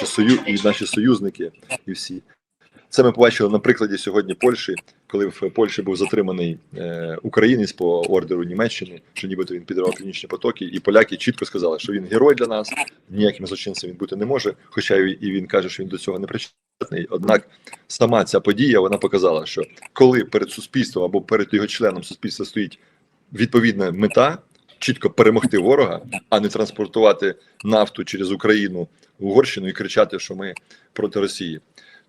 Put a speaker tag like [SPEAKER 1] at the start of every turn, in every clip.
[SPEAKER 1] наші сою і наші союзники, і всі. Це ми побачили на прикладі сьогодні Польщі, коли в Польщі був затриманий е, українець по ордеру Німеччини, що нібито він підривав північні потоки, і поляки чітко сказали, що він герой для нас, ніяким злочинцем він бути не може. Хоча і він каже, що він до цього не причетний. Однак сама ця подія вона показала, що коли перед суспільством або перед його членом суспільства стоїть відповідна мета, чітко перемогти ворога, а не транспортувати нафту через Україну в Угорщину і кричати, що ми проти Росії.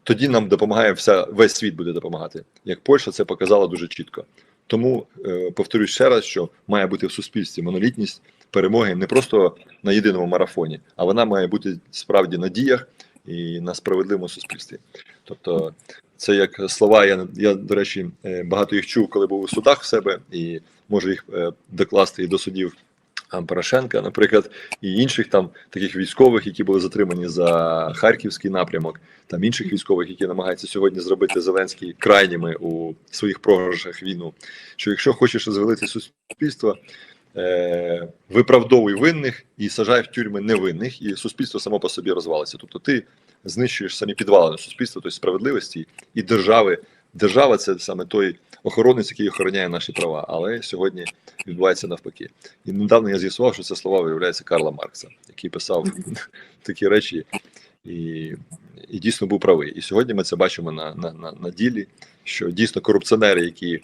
[SPEAKER 1] Тоді нам допомагає вся весь світ буде допомагати. Як Польща це показала дуже чітко. Тому е, повторюю ще раз, що має бути в суспільстві монолітність перемоги не просто на єдиному марафоні, а вона має бути справді на діях і на справедливому суспільстві. Тобто, це як слова. Я я до речі е, багато їх чув, коли був у судах в себе, і можу їх е, докласти і до судів Порошенка, наприклад, і інших там таких військових, які були затримані за харківський напрямок, там інших військових, які намагаються сьогодні зробити Зеленський крайніми у своїх програшах війну. Що якщо хочеш розвалити суспільство, е, виправдовуй винних і сажай в тюрми невинних, і суспільство само по собі розвалиться. Тобто ти знищуєш самі підвалини суспільства, тобто справедливості і держави. Держава це саме той охоронець, який охороняє наші права, але сьогодні відбувається навпаки. І недавно я з'ясував, що це слова виявляється Карла Маркса, який писав такі речі і і дійсно був правий. І сьогодні ми це бачимо на на, на, на ділі, що дійсно корупціонери, які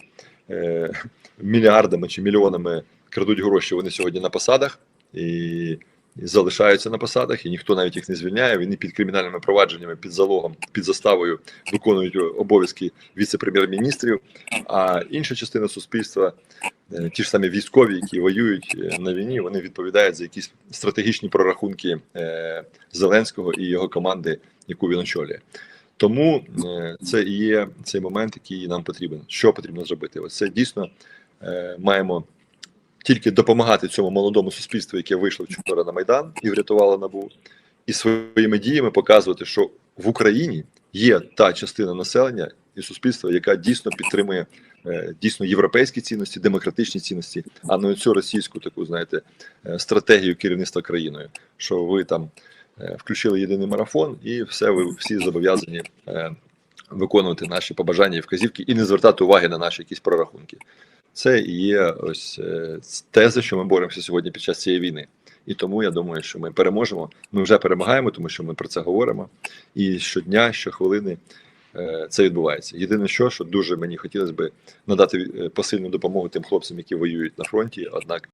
[SPEAKER 1] е, мільярдами чи мільйонами крадуть гроші, вони сьогодні на посадах і. Залишаються на посадах, і ніхто навіть їх не звільняє. Вони під кримінальними провадженнями, під залогом, під заставою виконують обов'язки віце-прем'єр-міністрів. А інша частина суспільства, е, ті ж самі військові, які воюють е, на війні, вони відповідають за якісь стратегічні прорахунки е, Зеленського і його команди, яку він очолює. Тому це і є цей момент, який нам потрібен. Що потрібно зробити? Ось це дійсно маємо тільки допомагати цьому молодому суспільству, яке вийшло вчора на майдан і врятувало набу, і своїми діями показувати, що в Україні є та частина населення і суспільства, яка дійсно підтримує е, дійсно європейські цінності, демократичні цінності, а не цю російську таку, знаєте, е, стратегію керівництва країною, що ви там е, включили єдиний марафон, і все ви всі зобов'язані. Виконувати наші побажання і вказівки і не звертати уваги на наші якісь прорахунки. Це і є ось те, тези, що ми боремося сьогодні під час цієї війни. І тому я думаю, що ми переможемо. Ми вже перемагаємо, тому що ми про це говоримо. І щодня, щохвилини е, це відбувається. Єдине, що що дуже мені хотілося б надати е, посильну допомогу тим хлопцям, які воюють на фронті. Однак